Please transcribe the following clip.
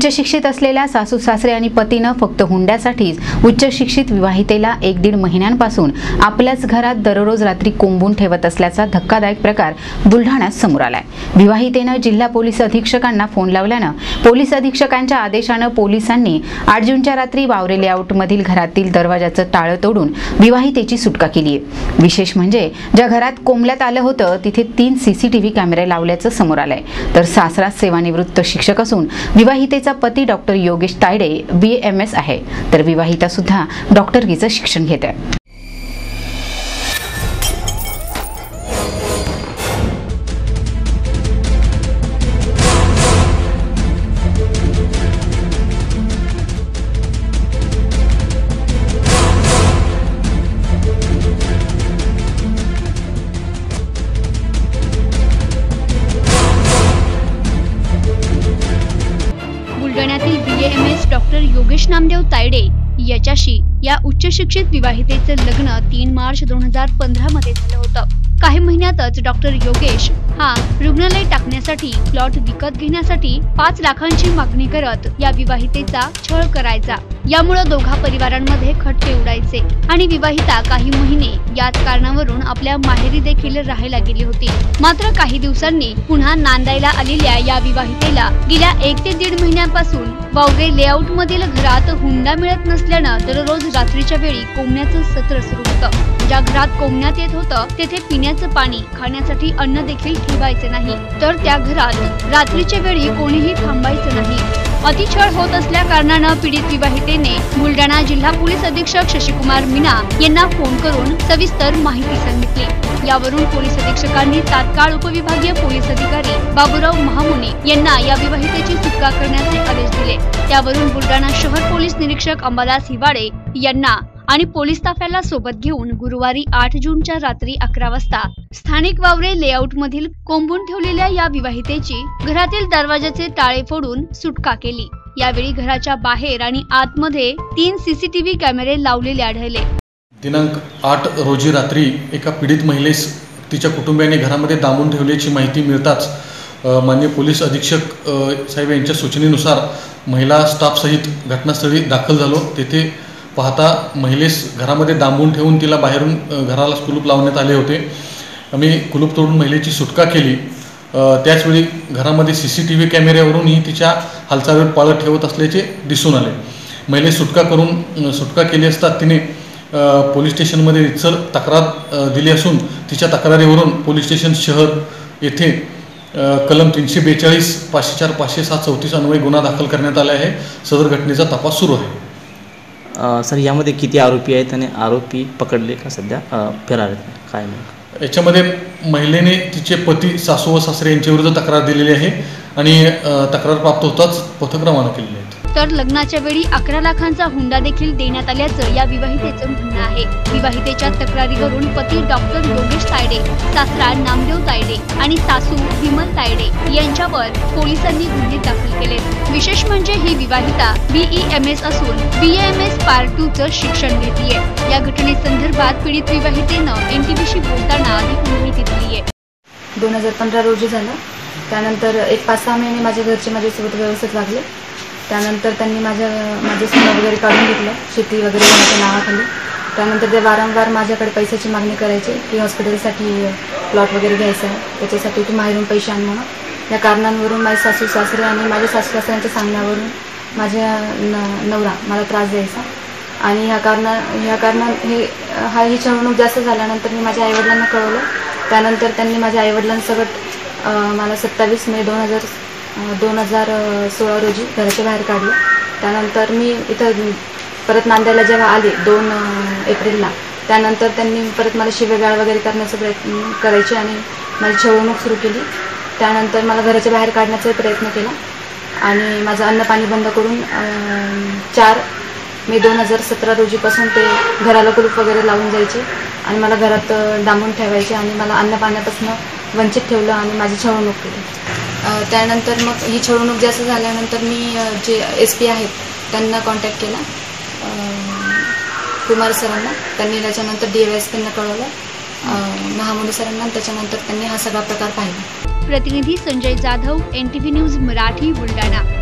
उच्च शिक्षित असलेल्या सासू सासरे आणि पतीनं फक्त हुंड्यासाठीच उच्च शिक्षित विवाहितेला एक दीड महिन्यांपासून आपल्याच घरात दररोज रात्री कोंबून ठेवत असल्याचा धक्कादायक प्रकार बुलढाण्यात समोर आलाय. विवाहितेनं जिल्हा पोलीस अधीक्षकांना फोन लावल्यानं पोलीस अधीक्षकांच्या आदेशानं पोलिसांनी आठ जूनच्या रात्री वावरे लेआउटमधील घरातील दरवाजाचं टाळं तोडून विवाहितेची सुटका केली आहे विशेष म्हणजे ज्या घरात कोंबल्यात आलं होतं तिथे तीन सीसीटीव्ही कॅमेरे लावल्याचं समोर आलंय. तर सासरा सेवानिवृत्त शिक्षक असून विवाहितेचा पती doctor Yogesh Tayde B M S आहे. तर विवाहिता सुद्धा डॉक्टरकीचं शिक्षण घेते डॉक्टर योगेश नामदेव तायडे याच्याशी या उच्च शिक्षित विवाहितेचं लग्न तीन मार्च दोन हजार पंधरा मध्ये झालं होतं. काही महिन्यातच डॉक्टर योगेश हा रुग्णालय टाकण्यासाठी प्लॉट विकत घेण्यासाठी पाच लाखांची मागणी करत या विवाहितेचा छळ करायचा. यामुळे दोघा परिवारांमध्ये खटके उडायचे आणि विवाहिता काही महिने याच कारणावरून आपल्या माहेरी देखील राहायला गेली होती. मात्र काही दिवसांनी पुन्हा नांदायला आलेल्या या विवाहितेला गेल्या एक ते दीड महिन्यांपासून वावगे लेआउट मधील घरात हुंडा मिळत नसल्यानं दररोज रात्रीच्या वेळी कोंबण्याचं सत्र सुरू होतं. ज्या घरात कोंबण्यात येत होतं तेथे पिण्याचं पाणी खाण्यासाठी अन्न देखील ठेवायचे नाही. तर त्या घरात रात्रीच्या वेळी कोणीही थांबायचं नाही. अतिछळ होत असल्या कारणानं पीडित विवाहितेने बुलढाणा जिल्हा पोलीस अधीक्षक शशिकुमार मीना यांना फोन करून सविस्तर माहिती सांगितली. यावरून पोलीस अधीक्षकांनी तात्काळ उपविभागीय पोलीस अधिकारी बाबुराव महामुने यांना या विवाहितेची सुटका करण्याचे आदेश दिले. त्यावरून बुलढाणा शहर पोलीस निरीक्षक अंबादास हिवाडे यांना आणि पोलीस ताफ्याला सोबत घेऊन गुरुवारी आठ जूनच्या रात्री अकरा वाजता स्थानिक वावरे लेआउट मधील कोंबून ठेवलेल्या या विवाहितेची घरातील दरवाजाचे टाळे फोडून सुटका केली. यावेळी घराच्या बाहेर आणि आतमध्ये तीन सीसीटीव्ही कॅमेरे लावलेले आढळले. दिनांक आठ रोजी रात्री एका पीडित महिलेस तिच्या कुटुंबियाने घरामध्ये दाबून ठेवल्याची माहिती मिळताच मान्य पोलीस अधीक्षक साहेब यांच्या सूचनेनुसार महिला स्टाफसहित घटनास्थळी दाखल झालो. तेथे पाहता महिलेस घरामध्ये दांबून ठेवून तिला बाहेरून घरालाच घराला कुलूप लावण्यात आले होते. आम्ही कुलूप तोडून महिलेची सुटका केली. त्याचवेळी घरामध्ये सी सी टी व्ही कॅमेऱ्यावरूनही तिच्या हालचालीवर पाळत ठेवत असल्याचे दिसून आले. महिलेस सुटका करून सुटका केली असता तिने पोलीस स्टेशनमध्ये रितसर तक्रार दिली असून तिच्या तक्रारीवरून पोलीस स्टेशन शहर येथे कलम तीनशे बेचाळीस पाचशे चार पाचशे सात चौतीस अन्वये गुन्हा दाखल करण्यात आला आहे. सदर घटनेचा तपास सुरू आहे. सर यामध्ये किती आरोपी आहेत आणि आरोपी पकडले का सध्या? अ, फरार आहेत. काय नाही याच्यामध्ये महिलेने तिचे पती सासू व सासरे यांच्याविरुद्ध तक्रार दिलेली आहे आणि तक्रार प्राप्त होताच पथक रवाना केलेले आहेत तर लग्नाच्या वेळी अकरा लाखांचा हुंडा देखील देण्यात आल्याचं या विवाहितेचं म्हणणं आहे. विवाहितेच्या तक्रारीवरून पती डॉक्टर योगेश तायडे सासरा नामदेव तायडे आणि सासू विमल तायडे यांच्यावर पोलिसांनी गुन्हे दाखल केले. विशेष म्हणजे ही विवाहिता बीईएम एस असून बीएमएस पार्ट टू चं शिक्षण घेतीये. या घटनेसंदर्भात पीडित विवाहितेनं एनटीव्हीशी बोलताना अधिक माहिती दिलीये. दोन हजार पंधरा रोजी झालं. त्यानंतर एक पाच सहा महिने माझ्या घरचे माझ्यासोबत व्यवस्थित लागले त्यानंतर त्यांनी माझ्या माझे सोनं वगैरे काढून घेतलं शेती वगैरे माझ्या नावाखाली. त्यानंतर ते वारंवार माझ्याकडे पैशाची मागणी करायचे की हॉस्पिटलसाठी प्लॉट वगैरे घ्यायचा आहे. त्याच्यासाठी तू बाहेरून पैसे आण म्हणून. या कारणांवरून माझे सासू सासरे आणि माझ्या सासू सासऱ्यांच्या सांगण्यावरून माझ्या न नवरा मला त्रास द्यायचा. आणि ह्या कारणा ह्या कारणा हे हा ही छळवणूक जास्त झाल्यानंतर मी माझ्या आईवडिलांना कळवलं. त्यानंतर त्यांनी माझ्या आईवडिलांसकट मला सत्तावीस मे दोन हजार दोन हजार सोळा रोजी घराच्या बाहेर काढलं. त्यानंतर मी इथं परत नांद्याला जेव्हा आले दोन एप्रिलला त्यानंतर त्यांनी परत मला शिवेगाळ वगैरे करण्याचा प्रयत्न करायचे आणि माझी छळवणूक सुरू केली. त्यानंतर मला घराच्या बाहेर काढण्याचा प्रयत्न केला आणि माझं अन्नपाणी बंद करून चार मे दोन हजार सतरा रोजीपासून ते घराला कुलूप वगैरे लावून जायचे आणि मला घरात डांबून ठेवायचे आणि मला अन्नपाण्यापासून वंचित ठेवलं आणि माझी छळवणूक केली. त्यानंतर मग ही छळवणूक जास्त झाल्यानंतर मी जे एस पी आहेत त्यांना कॉन्टॅक्ट केला. कुमार सरांना. त्यांनी त्याच्यानंतर डी एस पींना कळवलं. अं, महामुनी सरांना त्याच्यानंतर त्यांनी हा सगळा प्रकार पाहिला. प्रतिनिधी संजय जाधव एनटीव्ही न्यूज मराठी बुलढाणा.